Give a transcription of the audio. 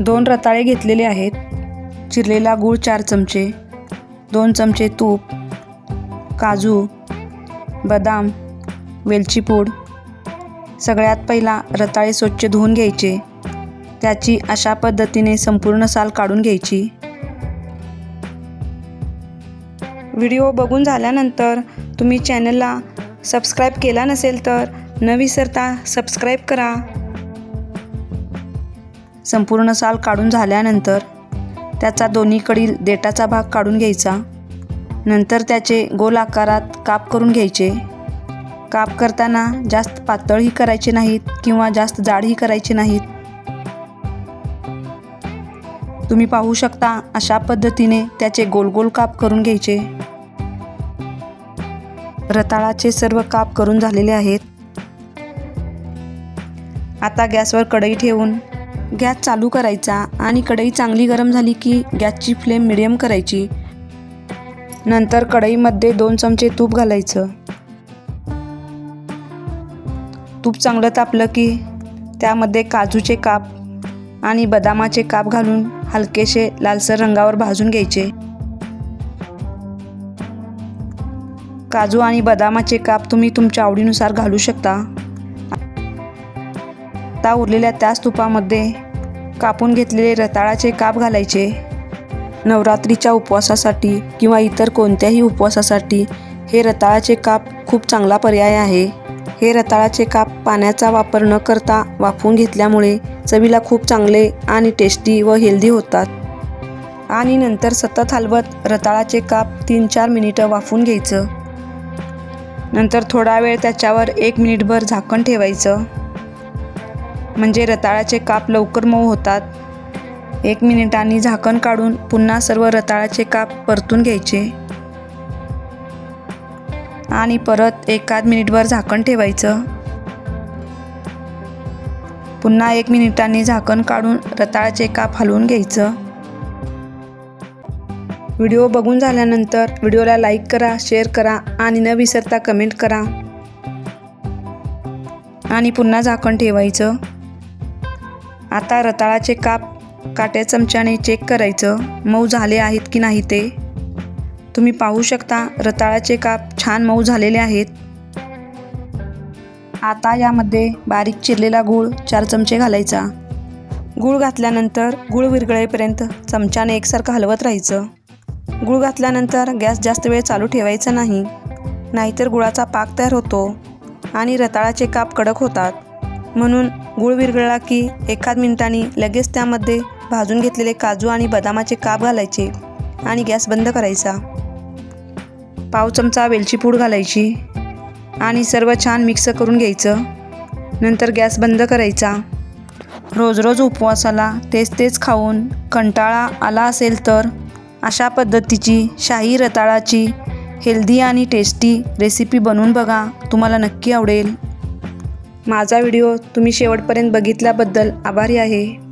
दोन रताळे घेतलेले आहेत. चिरलेला गूळ चार चमचे दोन चमचे तूप काजू बदाम वेलची पूड. सगळ्यात पहिला रताळे स्वच्छ धुवून घ्यायचे. त्याची अशा पद्धतीने संपूर्ण साल काढून घ्यायची. व्हिडिओ बघून झाल्यानंतर तुम्ही चॅनलला सबस्क्राईब केला नसेल तर न विसरता सबस्क्राईब करा. संपूर्ण साल काढून झाल्यानंतर त्याचा दोन्हीकडील देठाचा भाग काढून घ्यायचा. नंतर त्याचे गोल आकारात काप करून घ्यायचे. काप करताना जास्त पातळही करायचे नाहीत किंवा जास्त जाडही करायचे नाहीत. तुम्ही पाहू शकता अशा पद्धतीने त्याचे गोल गोल काप करून घ्यायचे. रताळाचे सर्व काप करून झालेले आहेत. आता गॅसवर कढई ठेवून गॅस चालू करायचा आणि कढई चांगली गरम झाली की गॅसची फ्लेम मिडियम करायची. नंतर कढईमध्ये दोन चमचे तूप घालायचं. तूप चांगलं तापलं की त्यामध्ये काजूचे काप आणि बदामाचे काप घालून हलकेसे लालसर रंगावर भाजून घ्यायचे. काजू आणि बदामाचे काप तुम्ही तुमच्या आवडीनुसार घालू शकता. आता उरलेल्या त्याच तुपामध्ये कापून घेतलेले रताळाचे काप घालायचे. नवरात्रीच्या उपवासासाठी किंवा इतर कोणत्याही उपवासासाठी हे रताळाचे काप खूप चांगला पर्याय आहे. हे रताळाचे काप पाण्याचा वापर न करता वाफवून घेतल्यामुळे चवीला खूप चांगले आणि टेस्टी व हेल्दी होतात. आणि नंतर सतत हलवत रताळाचे काप तीन चार मिनिटं वाफून घ्यायचं. नंतर थोडा वेळ त्याच्यावर एक मिनिटभर झाकण ठेवायचं. म्हणजे रताळाचे काप लवकर मऊ होतात. एक मिनिटांनी झाकण काढून पुन्हा सर्व रताळाचे काप परतून घ्यायचे. आणि परत एकाद मिनिटभर झाकण ठेवायचं. पुन्हा एक मिनिटांनी झाकण काढून रताळाचे काप हलवून घ्यायचं. व्हिडिओ बघून झाल्यानंतर व्हिडिओला लाईक करा शेअर करा आणि न विसरता कमेंट करा. आणि पुन्हा झाकण ठेवायचं. आता रताळाचे काप काट्या चमच्याने चेक करायचं. मऊ झाले आहेत की नाही ते? तुम्ही पाहू शकता रताळाचे काप छान मऊ झालेले आहेत. आता यामध्ये बारीक चिरलेला गूळ चार चमचे घालायचा. गूळ घातल्यानंतर गूळ विरघळेपर्यंत चमच्याने एकसारखं हलवत राहायचं. गूळ घातल्यानंतर गॅस जास्त वेळ चालू ठेवायचा नाही नाहीतर गुळाचा पाक तयार होतो आणि रताळाचे काप कडक होतात. म्हणून गूळ विरघळला की एखाद मिनिटांनी लगेच त्यामध्ये भाजून घेतलेले काजू आणि बदामाचे काप घालायचे आणि गॅस बंद करायचा. पाव चमचा वेलची पूड घालायची आणि सर्व छान मिक्स करून घ्यायचं. नंतर गॅस बंद करायचा. रोज रोज उपवासाला तेच तेच खाऊन कंटाळा आला असेल तर अशा पद्धतीची शाही रताळाची हेल्दी आणि टेस्टी रेसिपी बनवून बघा. तुम्हाला नक्की आवडेल. माझा व्हिडिओ तुम्ही शेवटपर्यंत बघितल्याबद्दल आभारी आहे.